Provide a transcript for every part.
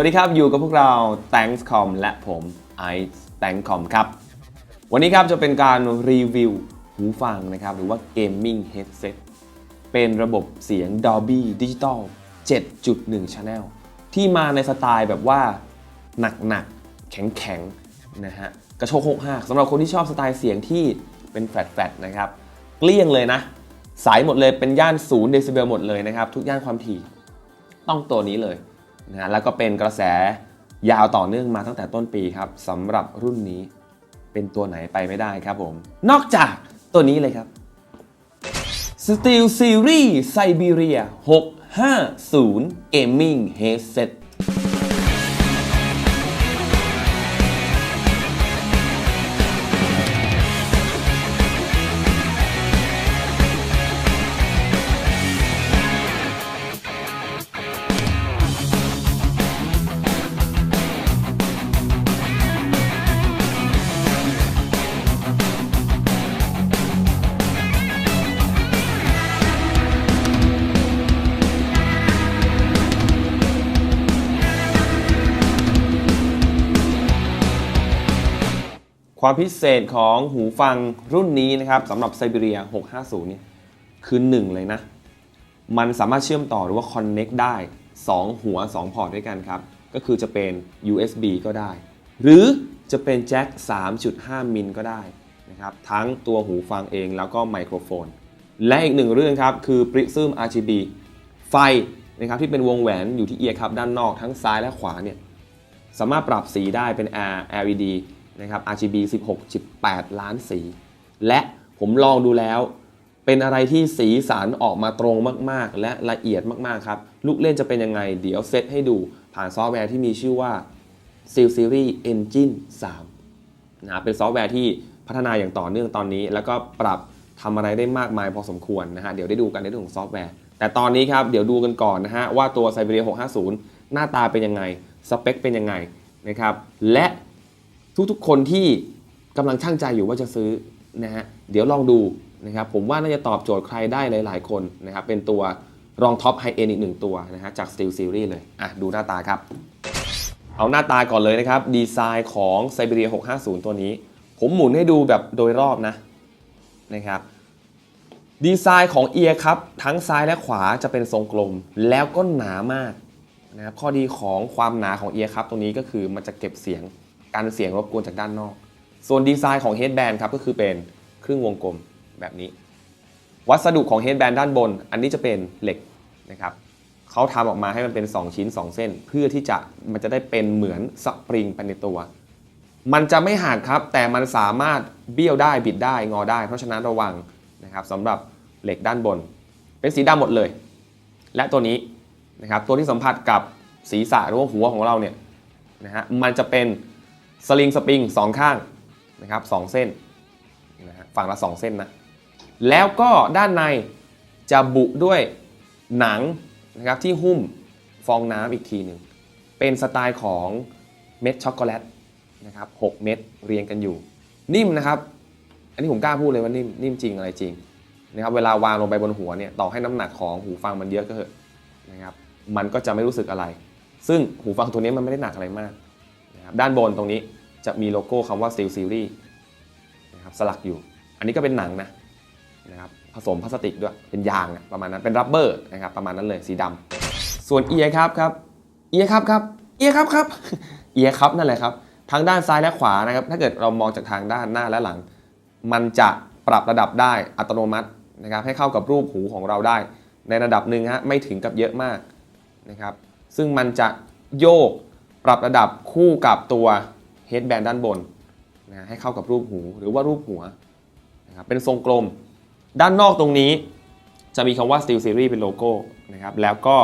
วัสดีครับ อยู่กับพวกเรา Thankscom และผม Ice Thankscom ครับ วันนี้ครับจะเป็นการรีวิวหูฟังนะครับ หรือว่า Gaming Headset เป็นระบบเสียง Dolby Digital 7.1 Channel ที่มาในสไตล์แบบว่าหนักๆ แข็งๆ นะฮะ กระโชกโคกหักสำหรับคนที่ชอบสไตล์เสียงที่เป็นแฟลตๆ นะครับ เกลี้ยงเลยนะ สายหมดเลยเป็นย่าน 0 เดซิเบลหมดเลยนะครับ ทุกย่านความถี่ต้องตัวนี้เลย นะฮะแล้วก็เป็นกระแสยาวต่อเนื่องมาตั้งแต่ต้นปีครับสำหรับรุ่นนี้เป็นตัวไหนไปไม่ได้ครับผม นอกจากตัวนี้เลยครับ Steel Series Siberia 650 Gaming Headset ความพิเศษของหูฟังรุ่นนี้นะครับสำหรับ Siberia 650 เนี่ยคือ 1 เลยนะ มันสามารถเชื่อมต่อหรือว่า Connect ได้ 2 หัว 2 พอร์ตด้วยกันครับ ก็คือจะเป็น USB ก็ได้ หรือจะเป็นแจ็ค 3.5 มิลก็ได้นะครับทั้งตัวหูฟังเองแล้วก็ไมโครโฟน และอีกหนึ่งเรื่องครับ คือ Prism RGB ไฟนะครับที่เป็นวงแหวนอยู่ที่เอียร์ครับด้านนอกทั้งซ้ายและขวาเนี่ยสามารถปรับสีได้เป็น R LED นะครับ RGB 16.8ล้านสี และผมลองดูแล้วเป็นอะไรที่สีสันออกมาตรงมากๆ และละเอียดมากๆ ครับ ลูกเล่นจะเป็นยังไง เดี๋ยวเซตให้ดูผ่านซอฟต์แวร์ที่มีชื่อว่า s e l Series Engine 3นะเป็นซอฟต์แวร์ที่พัฒนาอย่างต่อเนื่องตอนนี้ แล้วก็ปรับทำอะไรได้มากมายพอสมควรนะฮะเดี๋ยวได้ดูกันในเรื่องของซอฟต์แวร์ แต่ตอนนี้ครับเดี๋ยวดูกันก่อนนะฮะว่าตัว Siberia 650 หน้าตาเป็นยังไง สเปคเป็นยังไงนะครับและ ทุกๆ คนที่กำลังช่างใจอยู่ว่าจะซื้อนะฮะเดี๋ยวลองดูนะครับผมว่าน่าจะตอบโจทย์ใครได้หลายๆ คนนะครับเป็นตัวรองท็อปไฮเอ็นอีกหนึ่งตัวนะฮะจาก Steel Series เลยอะดูหน้าตาครับ เอาหน้าตาก่อนเลยนะครับ ดีไซน์ของ Siberia 650 ตัวนี้ ผมหมุนให้ดูแบบโดยรอบนะนะครับดีไซน์ของเอียร์ครับทั้งซ้ายและขวาจะเป็นทรงกลม แล้วก็หนามากนะครับข้อดีของความหนาของเอียร์ครับตรงนี้ก็คือมันจะเก็บเสียง การเสียงรบกวนจากด้านนอก ส่วนดีไซน์ของเฮดแบนครับก็คือเป็นครึ่งวงกลมแบบนี้ วัสดุของเฮดแบนด้านบน อันนี้จะเป็นเหล็กนะครับเขาทำออกมาให้มันเป็น 2 ชิ้น 2 เส้น เพื่อที่จะมันจะได้เป็นเหมือนสปริงไปในตัว มันจะไม่หักครับ แต่มันสามารถเบี้ยวได้บิดได้งอได้ เพราะฉะนั้นระวังนะครับสำหรับเหล็กด้านบน เป็นสีดำหมดเลย และตัวนี้นะครับตัวที่สัมผัสกับศีรษะหรือว่าหัวของเราเนี่ยนะฮะมันจะเป็น สลิงสปริงสองข้างนะครับสองเส้นนะฮะฝั่งละสองเส้นนะแล้วก็ด้านในจะบุด้วยหนังนะครับที่หุ้มฟองน้ำอีกทีหนึ่งเป็นสไตล์ของเม็ดช็อกโกแลตนะครับ6เม็ดเรียงกันอยู่ นิ่มนะครับ อันนี้ผมกล้าพูดเลยว่านิ่มนิ่มจริงอะไรจริงนะครับเวลาวางลงไปบนหัวเนี่ยต่อให้น้ำหนักของหูฟังมันเยอะก็เถอะนะครับมันก็จะไม่รู้สึกอะไร ซึ่งหูฟังตัวนี้มันไม่ได้หนักอะไรมาก นะครับด้านบนตรงนี้จะมีโลโก้คำว่า Steel Series นะครับสลักอยู่ อันนี้ก็เป็นหนังนะนะครับผสมพลาสติกด้วย เป็นยางอะประมาณนั้น เป็นรับเบอร์นะครับประมาณนั้นเลยสีดำส่วนเอียครับครับเอียครับครับเอียครับครับเอียครับนั่นแหละครับทั้งด้านซ้ายและขวานะครับ ถ้าเกิดเรามองจากทางด้านหน้าและหลัง มันจะปรับระดับได้อัตโนมัตินะครับ ให้เข้ากับรูปหูของเราได้ ในระดับหนึ่งฮะไม่ถึงกับเยอะมากนะครับ ซึ่งมันจะโยก ปรับระดับคู่กับตัวเฮดแบนด้านบนนะให้เข้ากับรูปหูหรือว่ารูปหัวนะครับเป็นทรงกลม ด้านนอกตรงนี้จะมีคำว่า Steel Series เป็นโลโก้นะครับแล้วก็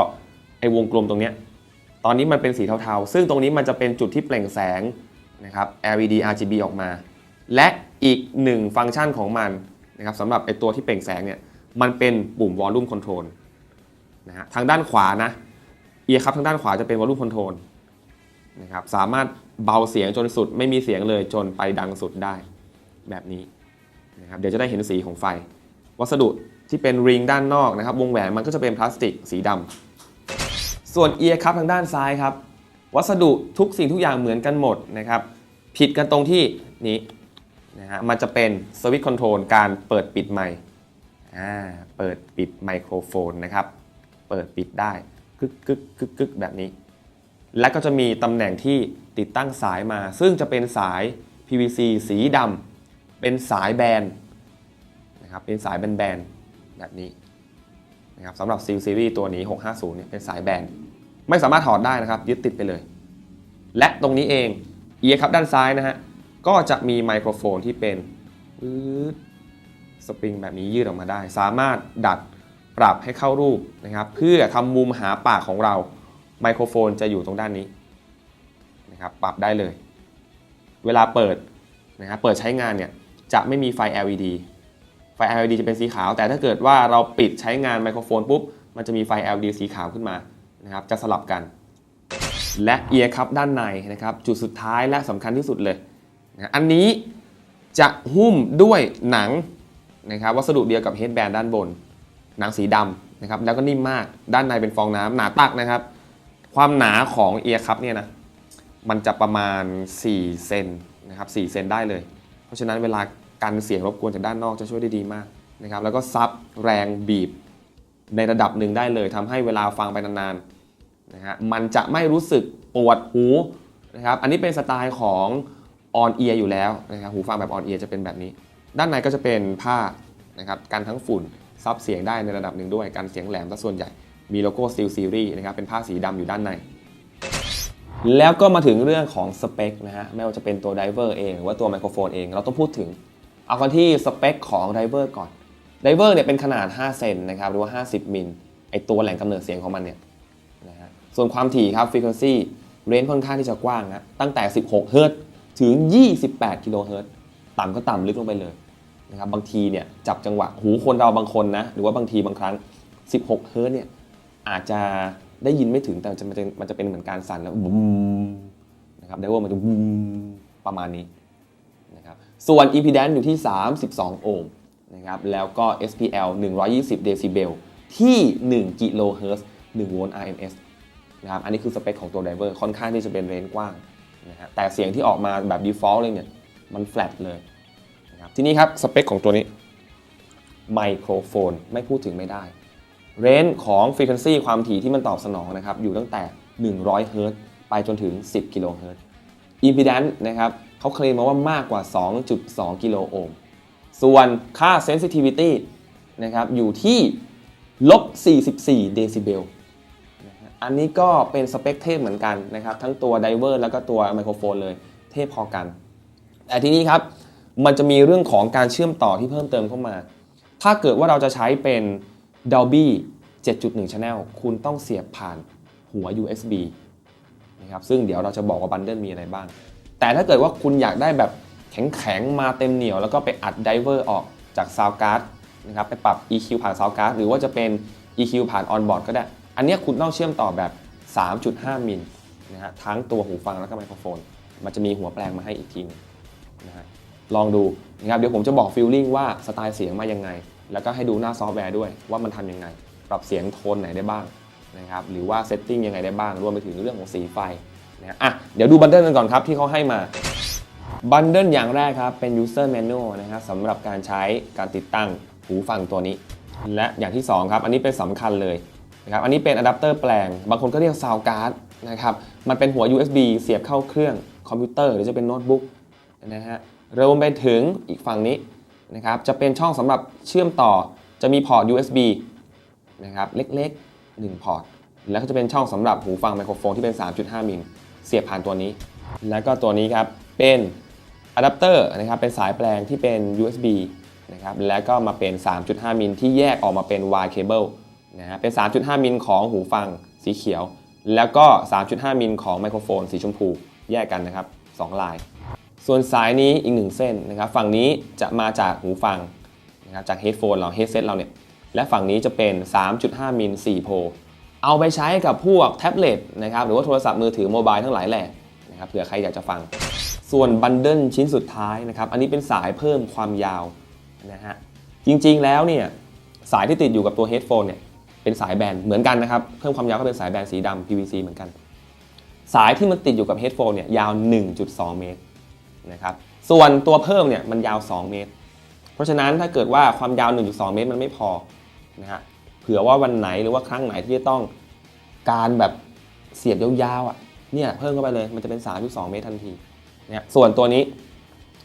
ไอ้วงกลมตรงเนี้ยตอนนี้มันเป็นสีเทาๆ ซึ่งตรงนี้มันจะเป็นจุดที่เปล่งแสงนะครับ LED RGB ออกมา และอีกหนึ่งฟังก์ชันของมันนะครับสำหรับไอตัวที่เปล่งแสงเนี่ยมันเป็นปุ่ม Volume Control นะฮะทางด้านขวานะเอียครับทางด้านขวาจะเป็น Volume Control นะครับสามารถเบาเสียงจนสุดไม่มีเสียงเลยจนไปดังสุดได้แบบนี้นะครับเดี๋ยวจะได้เห็นสีของไฟ วัสดุที่เป็นริงด้านนอกนะครับ วงแหวนมันก็จะเป็นพลาสติกสีดำส่วนเอียร์ครับทางด้านซ้ายครับ วัสดุทุกสิ่งทุกอย่างเหมือนกันหมดนะครับ ผิดกันตรงที่นี้นะฮะมันจะเป็นสวิตช์คอนโทรลการเปิดปิดไมค์อ่าเปิดปิดไมโครโฟนนะครับ เปิดปิดได้กึกกึกกึกกึกแบบนี้ และก็จะมีตำแหน่งที่ติดตั้งสายมา ซึ่งจะเป็นสาย PVC สีดำเป็นสายแบนนะครับเป็นสายแบนๆแบบนี้นะครับสำหรับ Seal Series ตัวนี้ 650เนี่ยเป็นสายแบนไม่สามารถถอดได้นะครับ ยึดติดไปเลย และตรงนี้เองเอียครับด้านซ้ายนะฮะก็จะมีไมโครโฟนที่เป็นสปริงแบบนี้ยืดออกมาได้ สามารถดัดปรับให้เข้ารูปนะครับ เพื่อทำมุมหาปากของเรา ไมโครโฟนจะอยู่ตรงด้านนี้นะครับปรับได้เลย เวลาเปิดนะครับเปิดใช้งานเนี่ยจะไม่มีไฟ LED ไฟ LED จะเป็นสีขาว แต่ถ้าเกิดว่าเราปิดใช้งานไมโครโฟนปุ๊บ มันจะมีไฟ LED สีขาวขึ้นมานะครับจะสลับกัน และเอียร์ครับด้านในนะครับจุดสุดท้ายและสำคัญที่สุดเลยนะอันนี้จะหุ้มด้วยหนังนะครับวัสดุเดียวกับเฮดแบนด้านบน หนังสีดำนะครับแล้วก็นิ่มมากด้านในเป็นฟองน้ำหนาตักนะครับ ความหนาของเอียร์ครับเนี่ยนะมันจะประมาณ 4 เซนนะครับ4เซนได้เลย เพราะฉะนั้นเวลากันเสียงรบกวนจากด้านนอกจะช่วยได้ดีมากนะครับแล้วก็ซับแรงบีบในระดับหนึ่งได้เลยทำให้เวลาฟังไปนานๆนะฮะมันจะไม่รู้สึกปวดหูนะครับอันนี้เป็นสไตล์ของออนเอียอยู่แล้วนะครับหูฟังแบบออนเอียจะเป็นแบบนี้ ด้านในก็จะเป็นผ้านะครับกันทั้งฝุ่นซับเสียงได้ในระดับหนึ่งด้วยกันเสียงแหลมซะส่วนใหญ่ มีโลโก้ Steel Series นะครับเป็นผ้าสีดำอยู่ด้านใน แล้วก็มาถึงเรื่องของสเปคนะฮะไม่ว่าจะเป็นตัวไดเวอร์เองหรือว่าตัวไมโครโฟนเองเราต้องพูดถึง เอากันที่สเปคของไดเวอร์ก่อนไดเวอร์เนี่ยเป็นขนาด 5 เซนนะครับหรือว่า 50 มิลไอตัวแหล่งกำเนิดเสียงของมันเนี่ยนะฮะส่วนความถี่ครับ frequency เรนจ์ค่อนข้างที่จะกว้างนะตั้งแต่ 16 เฮิรตซ์ถึง 28 กิโลเฮิรตซ์ต่ำก็ต่ำลึกลงไปเลยนะครับบางทีเนี่ยจับจังหวะหูคนเราบางคนนะหรือว่าบางทีบางครั้ง 16 เฮิรตซ์เนี่ย อาจจะได้ยินไม่ถึงแต่มันจะมันจะมันจะเป็นเหมือนการสั่นแล้วบูมนะครับไดเวอร์มันจะบูมประมาณนี้นะครับส่วน impedance อยู่ที่ 32 โอห์มนะครับแล้วก็ SPL 120 เดซิเบลที่ 1 กิโลเฮิรตซ์1โวลต์ RMS นะครับอันนี้คือสเปคของตัวไดเวอร์ค่อนข้างที่จะเป็นเรนจ์กว้างนะฮะแต่เสียงที่ออกมาแบบ default เลยเนี่ย มันแฟลตเลยนะครับทีนี้ครับ สเปคของตัวนี้ไมโครโฟนไม่พูดถึงไม่ได้ เรนจ์ของ Frequency ความถี่ที่มันตอบสนองนะครับอยู่ตั้งแต่ 100 เฮิรตซ์ไปจนถึง 10 กิโลเฮิรตซ์ impedance นะครับเขาเคลมมาว่ามากกว่า 2.2 กิโลโอห์ม ส่วนค่า sensitivity นะครับอยู่ที่ลบ 44 เดซิเบล อันนี้ก็เป็นสเปคเทพเหมือนกันนะครับทั้งตัวไดเวอร์แล้วก็ตัวไมโครโฟนเลยเทพพอกัน แต่ทีนี้ครับมันจะมีเรื่องของการเชื่อมต่อที่เพิ่มเติมเข้ามา ถ้าเกิดว่าเราจะใช้เป็น Dolby 7.1 Channel คุณต้องเสียบผ่านหัว USB นะครับซึ่งเดี๋ยวเราจะบอกว่าบันเดิลมีอะไรบ้าง แต่ถ้าเกิดว่าคุณอยากได้แบบแข็งๆ มาเต็มเหนียว แล้วก็ไปอัดไดเวอร์ออกจากซาวการ์ดนะครับไปปรับ EQ ผ่านซาวการ์ดหรือว่าจะเป็น EQ ผ่านออนบอร์ดก็ได้ อันนี้คุณต้องเชื่อมต่อแบบ 3.5 มิลนะฮะทั้งตัวหูฟังแล้วก็ไมโครโฟน มันจะมีหัวแปลงมาให้อีกทีหนึงนะฮะลองดูนะครับเดี๋ยวผมจะบอกฟีลลิ่งว่าสไตล์เสียงมายังไง แล้วก็ให้ดูหน้าซอฟต์แวร์ด้วยว่ามันทำยังไง ปรับเสียงโทนไหนได้บ้างนะครับหรือว่าเซตติ้งยังไงได้บ้างรวมไปถึงเรื่องของสีไฟนะฮะอะเดี๋ยวดูบันเดิลกันก่อนครับที่เขาให้มาบันเดิลอย่างแรกครับ เป็น user manual นะครับสำหรับการใช้การติดตั้งหูฟังตัวนี้ และอย่างที่ 2 ครับ อันนี้เป็นสำคัญเลยนะครับอันนี้เป็นอะแดปเตอร์แปลง บางคนก็เรียก sound card นะครับมันเป็นหัว USB เสียบเข้าเครื่องคอมพิวเตอร์หรือจะเป็นโน้ตบุ๊กนะฮะรวมไปถึงอีกฝั่งนี้ นะครับจะเป็นช่องสำหรับเชื่อมต่อจะมีพอร์ต USB นะครับเล็กๆ 1 พอร์ต แล้วก็จะเป็นช่องสำหรับหูฟังไมโครโฟนที่เป็น 3.5 มิลเสียบผ่านตัวนี้ แล้วก็ตัวนี้ครับเป็นอะแดปเตอร์นะครับเป็นสายแปลงที่เป็น USB นะครับแล้วก็มาเป็น 3.5 มิลที่แยกออกมาเป็น Y cable นะฮะเป็น 3.5 มิลของหูฟังสีเขียว แล้วก็ 3.5 มิลของไมโครโฟนสีชมพู แยกกันนะครับ 2 ลาย ส่วนสายนี้อีกหนึ่งเส้นนะครับ ฝั่งนี้จะมาจากหูฟังนะครับจากเฮดโฟนเราเฮดเซตเราเนี่ย และฝั่งนี้จะเป็น 3.5 มิล 4 โพลเอาไปใช้กับพวกแท็บเล็ตนะครับ หรือว่าโทรศัพท์มือถือโมบายทั้งหลายแหละนะครับ เผื่อใครอยากจะฟัง ส่วนบันเดิลชิ้นสุดท้ายนะครับ อันนี้เป็นสายเพิ่มความยาวนะฮะ จริงๆแล้วเนี่ยสายที่ติดอยู่กับตัวเฮดโฟนเนี่ยเป็นสายแบนเหมือนกันนะครับ เพิ่มความยาวก็เป็นสายแบนสีดำ PVC เหมือนกัน สายที่มันติดอยู่กับเฮดโฟนเนี่ยยาว 1.2 เมตร นะครับส่วนตัวเพิ่มเนี่ยมันยาว 2 เมตร เพราะฉะนั้นถ้าเกิดว่าความยาว 1.2 เมตรมันไม่พอนะฮะเผื่อว่าวันไหนหรือว่าครั้งไหนที่จะต้องการแบบเสียบยาวๆอะเนี่ยเพิ่มเข้าไปเลยมันจะเป็น 3.2 เมตรทันทีเนี่ยส่วนตัวนี้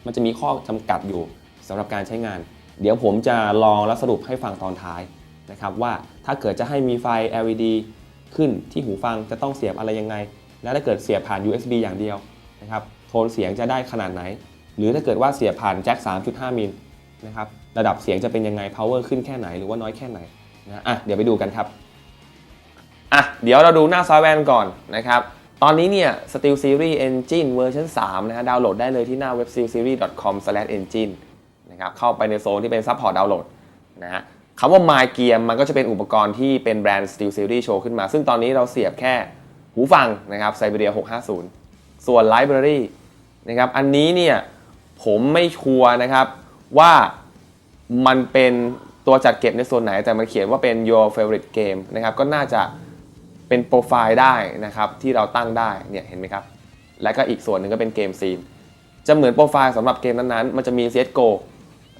มันจะมีข้อจำกัดอยู่สำหรับการใช้งาน เดี๋ยวผมจะลองและสรุปให้ฟังตอนท้ายนะครับว่าถ้าเกิดจะให้มีไฟ LED ขึ้นที่หูฟังจะต้องเสียบอะไรยังไง และถ้าเกิดเสียบผ่าน USB อย่างเดียว นะครับโทนเสียงจะได้ขนาดไหน หรือถ้าเกิดว่าเสียบผ่านแจ็ค 3.5 มิลนะครับระดับเสียงจะเป็นยังไง power ขึ้นแค่ไหนหรือว่าน้อยแค่ไหนนะอะเดี๋ยวไปดูกันครับอะเดี๋ยวเราดูหน้าซอฟต์แวร์ก่อนนะครับตอนนี้เนี่ย Steel Series Engine เวอร์ชัน3นะฮะดาวน์โหลดได้เลยที่หน้าเว็บ steelseries.com/engine นะครับเข้าไปในโซนที่เป็น Support Download นะฮะคำว่า My Gear มันก็จะเป็นอุปกรณ์ที่เป็นแบรนด์ Steel Series โชว์ขึ้นมา ซึ่งตอนนี้เราเสียบแค่หูฟังนะครับ Siberia 650 ส่วน Library นะครับอันนี้เนี่ยผมไม่ชัวร์นะครับว่ามันเป็นตัวจัดเก็บในส่วนไหน แต่มันเขียนว่าเป็น your favorite game นะครับก็น่าจะเป็นโปรไฟล์ได้นะครับที่เราตั้งได้เนี่ยเห็นไหมครับ และก็อีกส่วนหนึ่งก็เป็นเกมซีนจะเหมือนโปรไฟล์สำหรับเกมนั้นๆ มันจะมี CSGO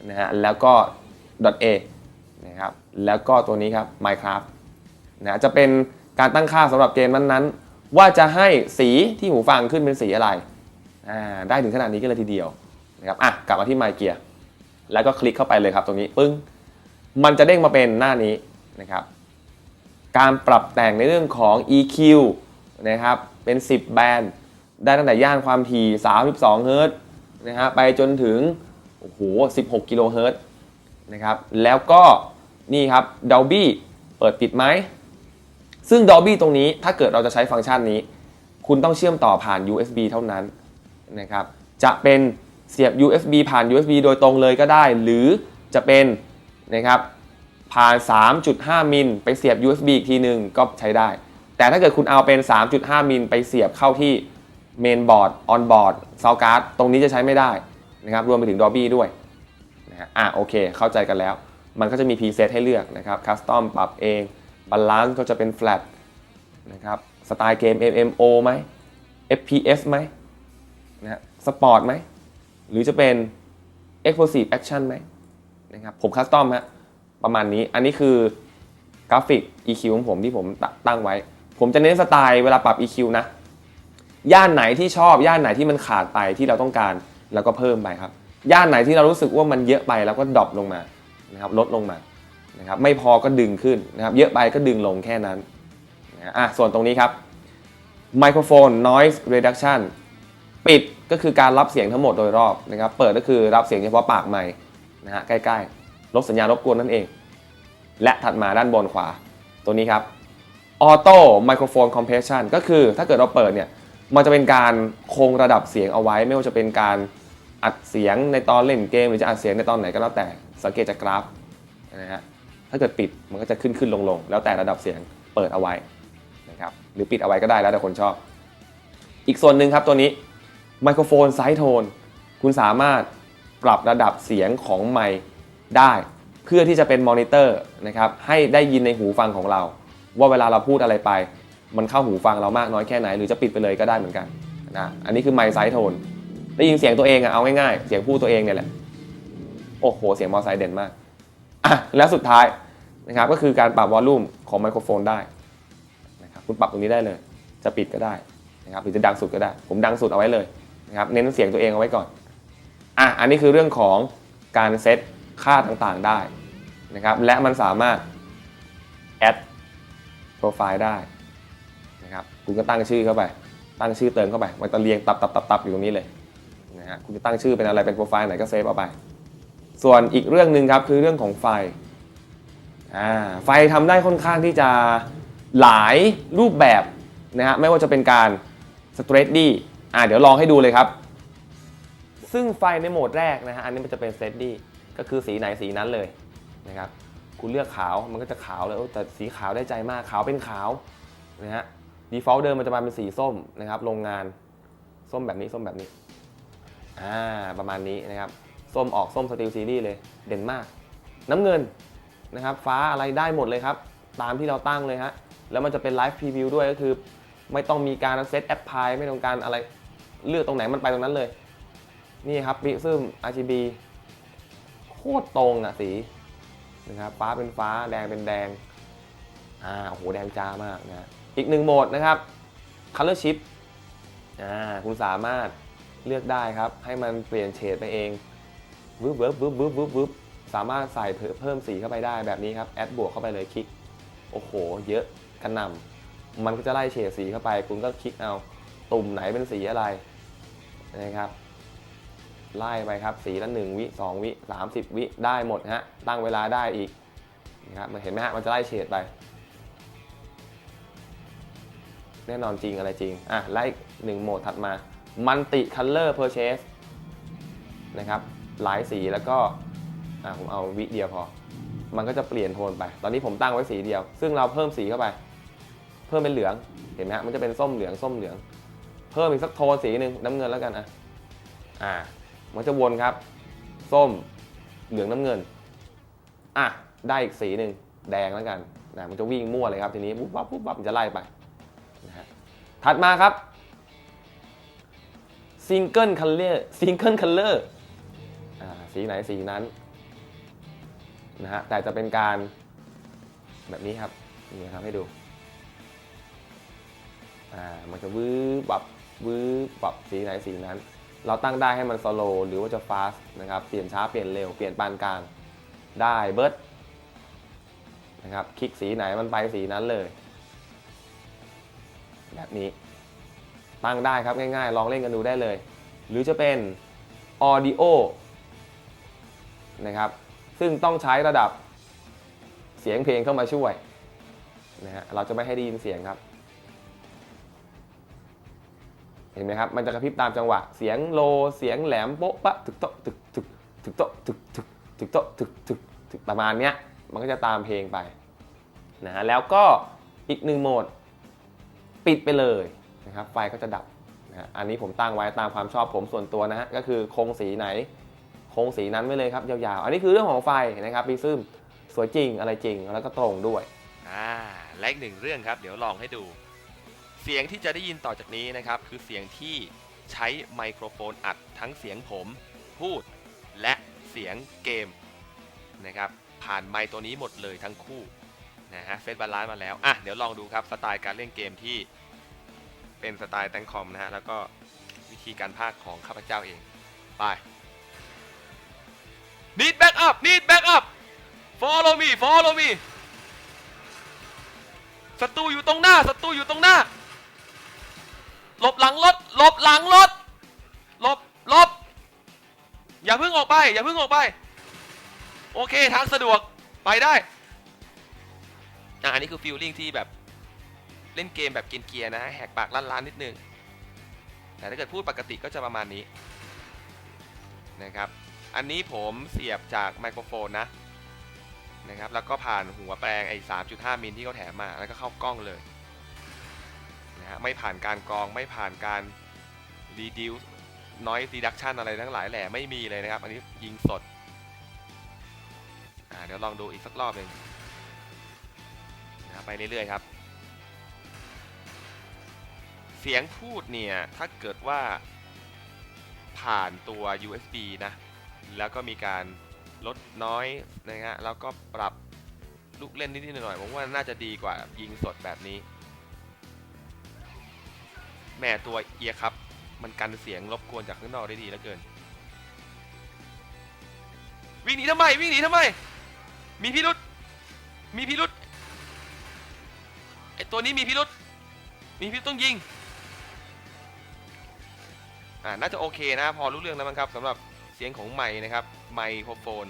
นะฮะแล้วก็ .a นะครับแล้วก็ตัวนี้ครับ Minecraft นะจะเป็นการตั้งค่าสำหรับเกมนั้นๆ ว่าจะให้สีที่หูฟังขึ้นเป็นสีอะไรได้ถึงขนาดนี้กันเลยทีเดียวนะครับอะกลับมาที่ My Gear แล้วก็คลิกเข้าไปเลยครับตรงนี้ปึ้งมันจะเด้งมาเป็นหน้านี้นะครับ การปรับแต่งในเรื่องของ EQ นะครับเป็น 10 แบนด์ได้ตั้งแต่ย่านความถี่ 32 เฮิรตซ์นะฮะไปจนถึงโอ้โห 16 กิโลเฮิรตซ์นะครับ แล้วก็นี่ครับ Dolby เปิดปิดไหม ซึ่ง Dolby ตรงนี้ถ้าเกิดเราจะใช้ฟังก์ชันนี้ คุณต้องเชื่อมต่อผ่าน USB เท่านั้นนะครับจะเป็นเสียบ USB ผ่าน USB โดยตรงเลยก็ได้ หรือจะเป็นนะครับผ่าน 3.5 มิลไปเสียบ USB อีกทีหนึ่งก็ใช้ได้ แต่ถ้าเกิดคุณเอาเป็น 3.5 มิลไปเสียบเข้าที่เมนบอร์ดออนบอร์ดซาวการ์ดตรงนี้จะใช้ไม่ได้นะครับรวมไปถึง Dolby ด้วยนะฮะอะโอเค เข้าใจกันแล้ว มันก็จะมี preset ให้เลือกนะครับคัสตอมปรับเอง บาลานซ์ก็จะเป็น flat นะครับสไตล์เกม MMO ไหม FPS ไหมนะฮะสปอร์ตไหม หรือจะเป็น Explosive Action ไหมนะครับผมคัสตอมฮะประมาณนี้อันนี้คือกราฟิก EQ ของผมที่ผมตตั้งไว้ ผมจะเน้นสไตล์เวลาปรับ EQ นะ ย่านไหนที่ชอบ ย่านไหนที่มันขาดไปที่เราต้องการแล้วก็เพิ่มไปครับ ย่านไหนที่เรารู้สึกว่ามันเยอะไปแล้วก็ดรอปลงมานะครับลดลงมา นะครับไม่พอก็ดึงขึ้นนะครับเยอะไปก็ดึงลงแค่นั้นนะอะส่วนตรงนี้ครับไมโครโฟน noise reduction ปิดก็คือการรับเสียงทั้งหมดโดยรอบนะครับเปิดก็คือรับเสียงเฉพาะปากไมค์นะฮะใกล้ๆลดสัญญาณรบกวนนั่นเอง และถัดมาด้านบนขวาตัวนี้ครับ Auto Microphone Compression ก็คือถ้าเกิดเราเปิดเนี่ยมันจะเป็นการคงระดับเสียงเอาไว้ ไม่ว่าจะเป็นการอัดเสียงในตอนเล่นเกม หรือจะอัดเสียงในตอนไหนก็แล้วแต่สังเกตจากกราฟนะฮะ ถ้าเกิดปิดมันก็จะขึ้นขึ้นลงลงแล้วแต่ระดับเสียงเปิดเอาไว้นะครับหรือปิดเอาไว้ก็ได้แล้วแต่คนชอบ อีกส่วนหนึ่งครับตัวนี้ไมโครโฟนไซส์โทนคุณสามารถปรับระดับเสียงของไมค์ได้เพื่อที่จะเป็นมอนิเตอร์นะครับให้ได้ยินในหูฟังของเรา ว่าเวลาเราพูดอะไรไป มันเข้าหูฟังเรามากน้อยแค่ไหน หรือจะปิดไปเลยก็ได้เหมือนกันนะอันนี้คือไมค์ไซส์โทนได้ยินเสียงตัวเองอะเอาง่ายๆ เสียงพูดตัวเองเนี่ยแหละโอ้โห เสียงมอไซค์เด่นมาก แล้วสุดท้ายนะครับก็คือการปรับวอลลุ่มของไมโครโฟนได้นะครับคุณปรับตรงนี้ได้เลย จะปิดก็ได้นะครับหรือจะดังสุดก็ได้ ผมดังสุดเอาไว้เลยนะครับเน้นเสียงตัวเองเอาไว้ก่อนอะอันนี้คือเรื่องของการเซตค่าต่างๆได้นะครับและมันสามารถแอดโปรไฟล์ได้นะครับคุณก็ตั้งชื่อเข้าไป ตั้งชื่อเติมเข้าไปมันจะเรียงตับตับตับตับอยู่ตรงนี้เลยนะฮะคุณจะตั้งชื่อเป็นอะไรเป็นโปรไฟล์ไหนก็เซฟเอาไป ส่วนอีกเรื่องหนึ่งครับคือเรื่องของไฟไฟทำได้ค่อนข้างที่จะหลายรูปแบบนะฮะไม่ว่าจะเป็นการสเตรทดี้อ่าเดี๋ยวลองให้ดูเลยครับ ซึ่งไฟในโหมดแรกนะฮะอันนี้มันจะเป็นสเตรทดี้ก็คือสีไหนสีนั้นเลยนะครับคุณเลือกขาวมันก็จะขาวเลยแต่สีขาวได้ใจมากขาวเป็นขาวนะฮะ default เดิมมันจะมาเป็นสีส้มนะครับโรงงานส้มแบบนี้ส้มแบบนี้อ่าประมาณนี้นะครับ ส้มออกส้มสตีลซีรีส์เลยเด่นมาก น้ำเงินนะครับฟ้าอะไรได้หมดเลยครับ ตามที่เราตั้งเลยฮะแล้วมันจะเป็นไลฟ์พรีวิวด้วยก็คือ ไม่ต้องมีการเซตแอปพลายไม่ต้องการอะไรเลือกตรงไหนมันไปตรงนั้นเลย นี่ครับปิซึม RGB โคตรตรงอะสีนะครับฟ้าเป็นฟ้าแดงเป็นแดงอ่าโอ้โหแดงจ้ามากนะอีกหนึ่งโหมดนะครับ Color Chip อ่าคุณสามารถเลือกได้ครับ ให้มันเปลี่ยนเฉดไปเอง วึบวึบวึบวึบวึบวึบสามารถใส่เพิ่มสีเข้าไปได้แบบนี้ครับแอดบวกเข้าไปเลยคลิก โอ้โห เยอะกระหน่ำมันก็จะไล่เฉดสีเข้าไป คุณก็คลิกเอาตุ่มไหนเป็นสีอะไรนะครับไล่ไปครับสีละ1วิ2วิ30 วิได้หมดฮะตั้งเวลาได้อีกนะครับมันเห็นไหมฮะมันจะไล่เฉดไป แน่นอนจริงอะไรจริงอะไล่หนึ่งโหมดถัดมา Multi Color Purchase นะครับ หลายสีแล้วก็ผมเอาวิเดียวพอ มันก็จะเปลี่ยนโทนไป ตอนนี้ผมตั้งไว้สีเดียว ซึ่งเราเพิ่มสีเข้าไป เพิ่มเป็นเหลือง เห็นไหมฮะ มันจะเป็นส้มเหลืองส้มเหลือง เพิ่มอีกสักโทนสีหนึ่งน้ำเงินแล้วกันอะ อ่า มันจะวนครับ ส้ม เหลืองน้ำเงิน อะ ได้อีกสีหนึ่งแดงแล้วกันนะมันจะวิ่งมั่วเลยครับทีนี้ปุ๊บปั๊บปุ๊บปั๊บมันจะไล่ไปนะฮะถัดมาครับซิงเกิลคัลเลอร์ซิงเกิลคัลเลอร์อ่า สีไหนสีนั้นนะฮะแต่จะเป็นการแบบนี้ครับนี่ครับให้ดูอ่ามันจะวื้บปับวื้บปับสีไหนสีนั้น เราตั้งได้ให้มันสโลหรือว่าจะฟาสนะครับเปลี่ยนช้าเปลี่ยนเร็วเปลี่ยนปานกลางได้เบิร์ดนะครับคลิกสีไหนมันไปสีนั้นเลย แบบนี้ตั้งได้ครับง่ายๆ ลองเล่นกันดูได้เลย หรือจะเป็น Audio นะครับ ซึ่งต้องใช้ระดับเสียงเพลงเข้ามาช่วยนะฮะเราจะไม่ให้ได้ยินเสียงครับ เห็นไหมครับ มันจะกระพริบตามจังหวะ เสียงโล เสียงแหลมโป๊ะปะถึกโตะถึกถึกถึกโตะถึกถึกถึกโตะถึกถึกถึกประมาณเนี้ย มันก็จะตามเพลงไปนะฮะแล้วก็อีกหนึ่งโหมดปิดไปเลยนะครับ ไฟก็จะดับนะฮะอันนี้ผมตั้งไว้ตามความชอบผมส่วนตัวนะฮะ ก็คือคงสีไหน คงสีนั้นไว้เลยครับยาวๆ อันนี้คือเรื่องของไฟนะครับปีซึมสวยจริงอะไรจริงแล้วก็ตรงด้วยอ่าและอีกหนึ่งเรื่องครับ เดี๋ยวลองให้ดู เสียงที่จะได้ยินต่อจากนี้นะครับ คือเสียงที่ใช้ไมโครโฟนอัดทั้งเสียงผม พูด และเสียงเกมนะครับผ่านไมค์ตัวนี้หมดเลยทั้งคู่นะฮะเซตบาลานซ์มาแล้วอะเดี๋ยวลองดูครับสไตล์การเล่นเกมที่เป็นสไตล์แตงคอมนะฮะแล้วก็วิธีการพากของข้าพเจ้าเองไป need back up need back up follow me follow me ศัตรูอยู่ตรงหน้าศัตรูอยู่ตรงหน้า หลบหลังรถหลบหลังรถหลบหลบอย่าเพิ่งออกไป อย่าเพิ่งออกไป โอเคทางสะดวกไปได้อะอันนี้คือฟิลลิ่งที่แบบเล่นเกมแบบเกียร์นะแหกปากลั่นล้านนิดนึงแต่ถ้าเกิดพูดปกติก็จะประมาณนี้นะครับ อันนี้ผมเสียบจากไมโครโฟนนะนะครับแล้วก็ผ่านหัวแปลงไอ้3.5 มิลที่เขาแถมมาแล้วก็เข้ากล้องเลยนะฮะไม่ผ่านการกรองไม่ผ่านการ reduce noise reduction อะไรทั้งหลายแหล่ไม่มีเลยนะครับ อันนี้ยิงสดอ่าเดี๋ยวลองดูอีกสักรอบหนึ่งนะฮะไปเรื่อยๆครับ เสียงพูดเนี่ย ถ้าเกิดว่าผ่านตัว USB นะ แล้วก็มีการลดน้อยนะฮะแล้วก็ปรับลูกเล่นนิดๆหน่อยๆผมว่าน่าจะดีกว่ายิงสดแบบนี้แม่ตัวเอียครับ มันกันเสียงรบกวนจากข้างนอกได้ดีเหลือเกิน วิ่งหนีทำไม วิ่งหนีทำไม มีพิรุษมีพิรุษไอตัวนี้มีพิรุษมีพิรุษต้องยิง อ่าน่าจะโอเคนะ พอรู้เรื่องแล้วมั้งครับสำหรับ เสียงของไมค์นะครับไมโครโฟน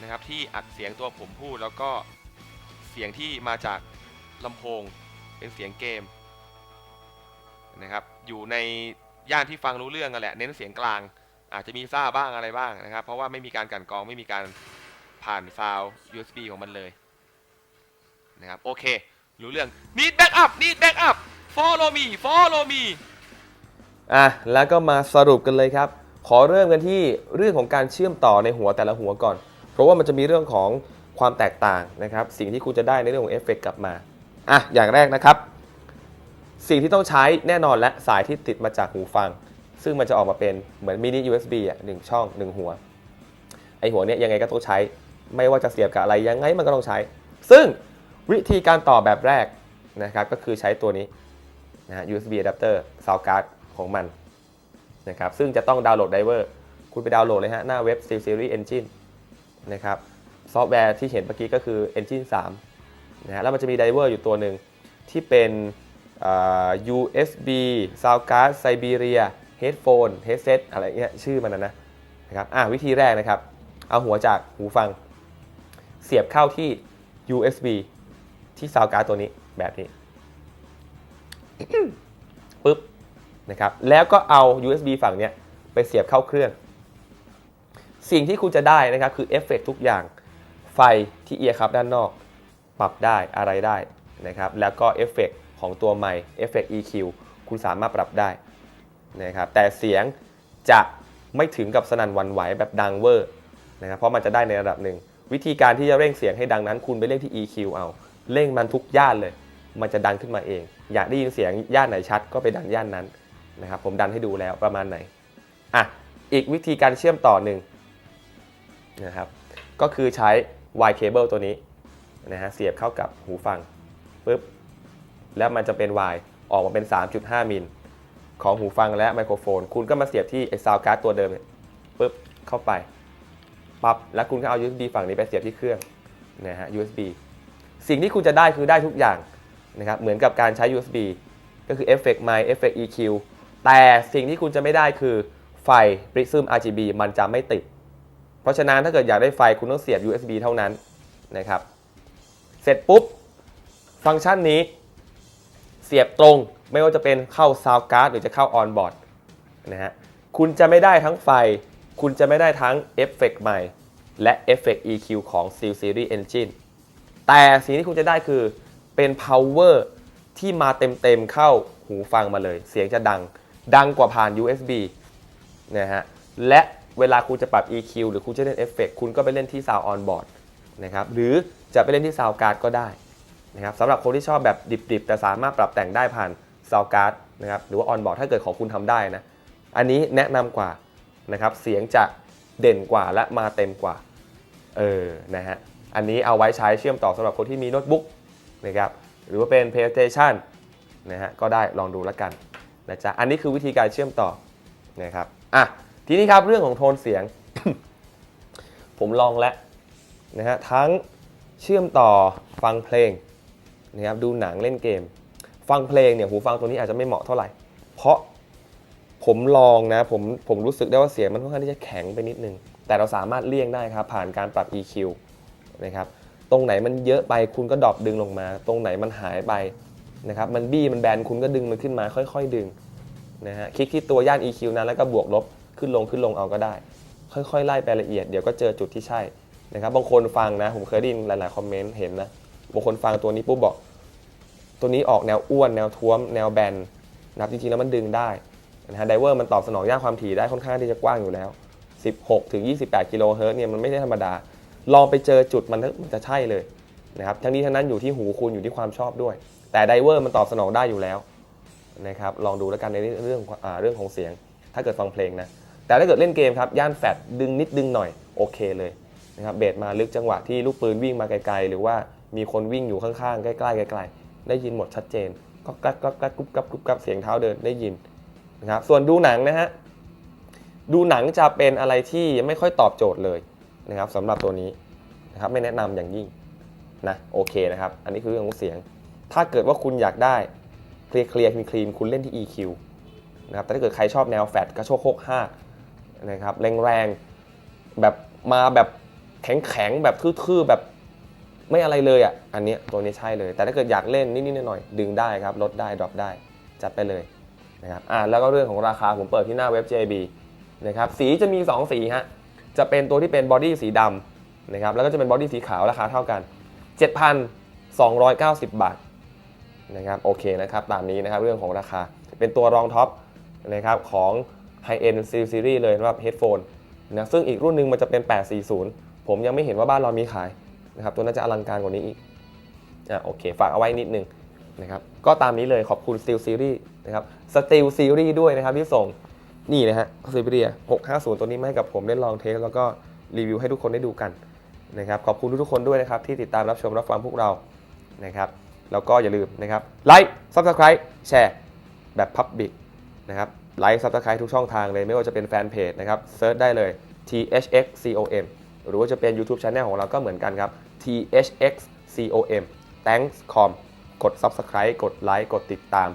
นะครับที่อัดเสียงตัวผมพูดแล้วก็เสียงที่มาจากลำโพงเป็นเสียงเกมนะครับอยู่ในย่านที่ฟังรู้เรื่องกันแหละเน้นเสียงกลาง อาจจะมีซ่าบ้างอะไรบ้างนะครับ เพราะว่าไม่มีการกันกรองไม่มีการผ่านซาว USB ของมันเลยนะครับโอเค รู้เรื่อง need back up need back up follow me follow me อะแล้วก็มาสรุปกันเลยครับ อเริ่มกันที่เรื่องของการเชื่อมต่อในหัวแต่ละหัวก่อน เพราะว่ามันจะมีเรื่องของความแตกต่างนะครับ สิ่งที่คุณจะได้ในเรื่องของเอฟเฟกต์กลับมาอะอย่างแรกนะครับ สิ่งที่ต้องใช้แน่นอนและสายที่ติดมาจากหูฟัง ซึ่งมันจะออกมาเป็นเหมือนมินิ USB อะหนึ่งช่องหนึ่งหัว ไอหัวเนี้ยยังไงก็ต้องใช้ ไม่ว่าจะเสียบกับอะไรยังไงมันก็ต้องใช้ ซึ่งวิธีการต่อแบบแรกนะครับก็คือใช้ตัวนี้นะฮะ USB adapter sound card ของมัน นะครับซึ่งจะต้องดาวน์โหลดไดเวอร์คุณไปดาวน์โหลดเลยฮะหน้าเว็บ Steel Series Engine นะครับซอฟต์แวร์ที่เห็นเมื่อกี้ก็คือ Engine 3นะฮะแล้วมันจะมีไดเวอร์อยู่ตัวหนึ่งที่เป็น USB sound card Siberia headphone headset อะไรเงี้ยชื่อมันนะนะนะครับอะวิธีแรกนะครับ เอาหัวจากหูฟัง เสียบเข้าที่ USB ที่ซาวการ์ดตัวนี้แบบนี้ นะครับแล้วก็เอา USB ฝั่งเนี้ยไปเสียบเข้าเครื่อง สิ่งที่คุณจะได้นะครับคือเอฟเฟกต์ทุกอย่างไฟที่เอียร์ครับด้านนอก ปรับได้อะไรได้นะครับแล้วก็เอฟเฟกต์ของตัวไมค์เอฟเฟกต์ EQ คุณสามารถปรับได้นะครับแต่เสียงจะไม่ถึงกับสนั่นวันไหวแบบดังเวอร์นะครับเพราะมันจะได้ในระดับหนึ่ง วิธีการที่จะเร่งเสียงให้ดังนั้น คุณไปเร่งที่ EQ เอาเร่งมันทุกย่านเลย มันจะดังขึ้นมาเอง อยากได้ยินเสียงย่านไหนชัดก็ไปดันย่านนั้น นะครับผมดันให้ดูแล้วประมาณไหนอะอีกวิธีการเชื่อมต่อหนึ่งนะครับก็คือใช้ Y cable ตัวนี้นะฮะเสียบเข้ากับหูฟังปุ๊บแล้วมันจะเป็น Y ออกมาเป็น 3.5 มิลของหูฟังและไมโครโฟน คุณก็มาเสียบที่ไอ้ซาวการ์ดตัวเดิมเนี่ยปุ๊บเข้าไปปั๊บแล้วคุณก็เอา USB ฝั่งนี้ไปเสียบที่เครื่องนะฮะ USB สิ่งที่คุณจะได้คือได้ทุกอย่างนะครับเหมือนกับการใช้ USB ก็คือ Effect Mic Effect EQ แต่สิ่งที่คุณจะไม่ได้คือไฟ Prism RGB มันจะไม่ติด เพราะฉะนั้นถ้าเกิดอยากได้ไฟคุณต้องเสียบ USB เท่านั้นนะครับ เสร็จปุ๊บ ฟังก์ชันนี้เสียบตรงไม่ว่าจะเป็นเข้า Sound Card หรือจะเข้า On Board นะฮะคุณจะไม่ได้ทั้งไฟ คุณจะไม่ได้ทั้งเอฟเฟกต์ใหม่ และ Effect EQ ของ Steel Series Engine แต่สิ่งที่คุณจะได้คือเป็น power ที่มาเต็มๆเข้าหูฟังมาเลย เสียงจะดัง ดังกว่าผ่าน USB นะฮะ และเวลาคุณจะปรับ EQ หรือคุณจะเล่นเอฟเฟกคุณก็ไปเล่นที่ Sound On Board นะครับ หรือจะไปเล่นที่ Sound Card ก็ได้นะครับสำหรับคนที่ชอบแบบดิบๆ แต่สามารถปรับแต่งได้ผ่าน Sound Card นะครับ หรือว่า On Board ถ้าเกิดของคุณทำได้นะ อันนี้แนะนำกว่านะครับ เสียงจะเด่นกว่าและมาเต็มกว่า เออ นะฮะ อันนี้เอาไว้ใช้เชื่อมต่อสำหรับคนที่มีโน้ตบุ๊กนะครับ หรือว่าเป็น PlayStation นะฮะ ก็ได้ลองดูแล้วกัน นะจ๊ะอันนี้คือวิธีการเชื่อมต่อนะครับอะทีนี้ครับเรื่องของโทนเสียง ผมลองแล้วนะฮะทั้งเชื่อมต่อฟังเพลงนะครับดูหนังเล่นเกม ฟังเพลงเนี่ยหูฟังตัวนี้อาจจะไม่เหมาะเท่าไหร่ เพราะผมลองนะผมผมรู้สึกได้ว่าเสียงมันค่อนข้างที่จะแข็งไปนิดนึง แต่เราสามารถเลี่ยงได้ครับ ผ่านการปรับ EQ นะครับตรงไหนมันเยอะไปคุณก็ดรอปดึงลงมา ตรงไหนมันหายไป นะครับมันบี้มันแบนคุณก็ดึงมันขึ้นมาค่อย ๆ ดึงนะฮะคลิกที่ตัวย่าน EQ นั้นแล้วก็บวกลบขึ้นลงขึ้นลงเอาก็ได้ ค่อยๆ ไล่ไปละเอียดเดี๋ยวก็เจอจุดที่ใช่นะครับบางคนฟังนะผมเคยได้ยินหลายๆคอมเมนต์เห็นนะบางคนฟังตัวนี้ปุ๊บบอก ตัวนี้ออกแนวอ้วนแนวท้วม แนวแบนนะครับจริงๆแล้วมันดึงได้นะฮะไดเวอร์มันตอบสนองย่านความถี่ได้ค่อนข้างที่จะกว้างอยู่แล้ว 16 ถึง 28 กิโลเฮิรตซ์เนี่ยมันไม่ได้ธรรมดา ลองไปเจอจุดมันมันจะใช่เลยนะครับทั้งนี้ทั้งนั้นอยู่ที่หูคุณอยู่ที่ความชอบด้วย แต่ไดเวอร์มันตอบสนองได้อยู่แล้วนะครับลองดูแล้วกันในเรื่องเรื่องของเสียง ถ้าเกิดฟังเพลงนะแต่ถ้าเกิดเล่นเกมครับย่านแฟดดึงนิดดึงหน่อยโอเคเลยนะครับเบสมาลึกจังหวะที่ลูกปืนวิ่งมาไกลๆ หรือว่ามีคนวิ่งอยู่ข้างๆ ใกล้ๆไกลๆ ได้ยินหมดชัดเจนก็กักกักกักกุ๊บกับกุ๊บกับเสียงเท้าเดินได้ยินนะครับส่วนดูหนังนะฮะดูหนังจะเป็นอะไรที่ไม่ค่อยตอบโจทย์เลยนะครับสำหรับตัวนี้นะครับไม่แนะนำอย่างยิ่งนะโอเคนะครับ อันนี้คือเรื่องของเสียง ถ้าเกิดว่าคุณอยากได้เคลียร์เคลียร์คลีนคุณเล่นที่ EQ นะครับแต่ถ้าเกิดใครชอบแนวแฟดกระโชกโคกห้านะครับแรงๆแบบมาแบบแข็งๆแบบทื่อๆแบบไม่อะไรเลยอะอันนี้ตัวนี้ใช่เลย แต่ถ้าเกิดอยากเล่นนิดๆหน่อยๆดึงได้ครับลดได้ดรอปได้จัดไปเลยนะครับอ่าแล้วก็เรื่องของราคาผมเปิดที่หน้าเว็บ JB นะครับสีจะมี 2 สีฮะจะเป็นตัวที่เป็นบอดี้สีดำนะครับแล้วก็จะเป็นบอดี้สีขาวราคาเท่ากัน 7,290 บาท นะครับโอเคนะครับตามนี้นะครับเรื่องของราคาเป็นตัวรองท็อปนะครับของ High End Series เลยสำหรับ Headphone นะซึ่งอีกรุ่นหนึ่งมันจะเป็น 840 ผมยังไม่เห็นว่าบ้านเรามีขายนะครับตัวน่าจะอลังการกว่านี้อีกอะโอเค ฝากเอาไว้นิดนึงนะครับก็ตามนี้เลยขอบคุณ Steel Series นะครับ Steel Series ด้วยนะครับที่ส่งนี่นะฮะ Siberia 650 ตัวนี้มาให้กับผมได้ลองเทสแล้วก็รีวิวให้ทุกคนได้ดูกันนะครับขอบคุณทุกๆคนด้วยนะครับที่ติดตามรับชมรับฟังพวกเรานะครับ แล้วก็อย่าลืมนะครับไลค์ Subscribe แชร์แบบ Public นะครับไลค์ Subscribe ทุกช่องทางเลย ไม่ว่าจะเป็นแฟนเพจนะครับเซิร์ชได้เลย THXCOM หรือว่าจะเป็น YouTube Channel ของเราก็เหมือนกันครับ THXCOM Thanks com กด Subscribe กดไลค์กดติดตาม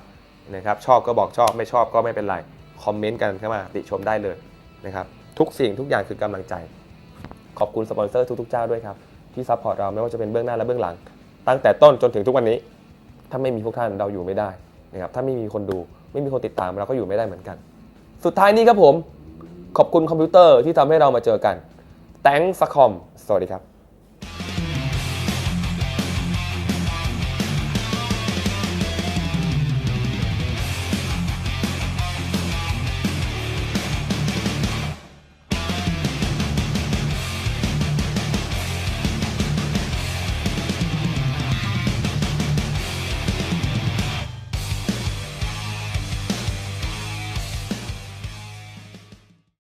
นะครับชอบก็บอกชอบไม่ชอบก็ไม่เป็นไร คอมเมนต์กันเข้ามาติชมได้เลยนะครับทุกสิ่งทุกอย่างคือกำลังใจ ขอบคุณสปอนเซอร์ทุกๆเจ้าด้วยครับ ที่ซัพพอร์ตเราไม่ว่าจะเป็นเบื้องหน้าและเบื้องหลัง ตั้งแต่ต้นจนถึงทุกวันนี้ ถ้าไม่มีพวกท่านเราอยู่ไม่ได้นะครับถ้าไม่มีคนดูไม่มีคนติดตามเราก็อยู่ไม่ได้เหมือนกัน สุดท้ายนี้ครับผม ขอบคุณคอมพิวเตอร์ที่ทำให้เรามาเจอกัน t h a n k s คอมสวัสดีครับ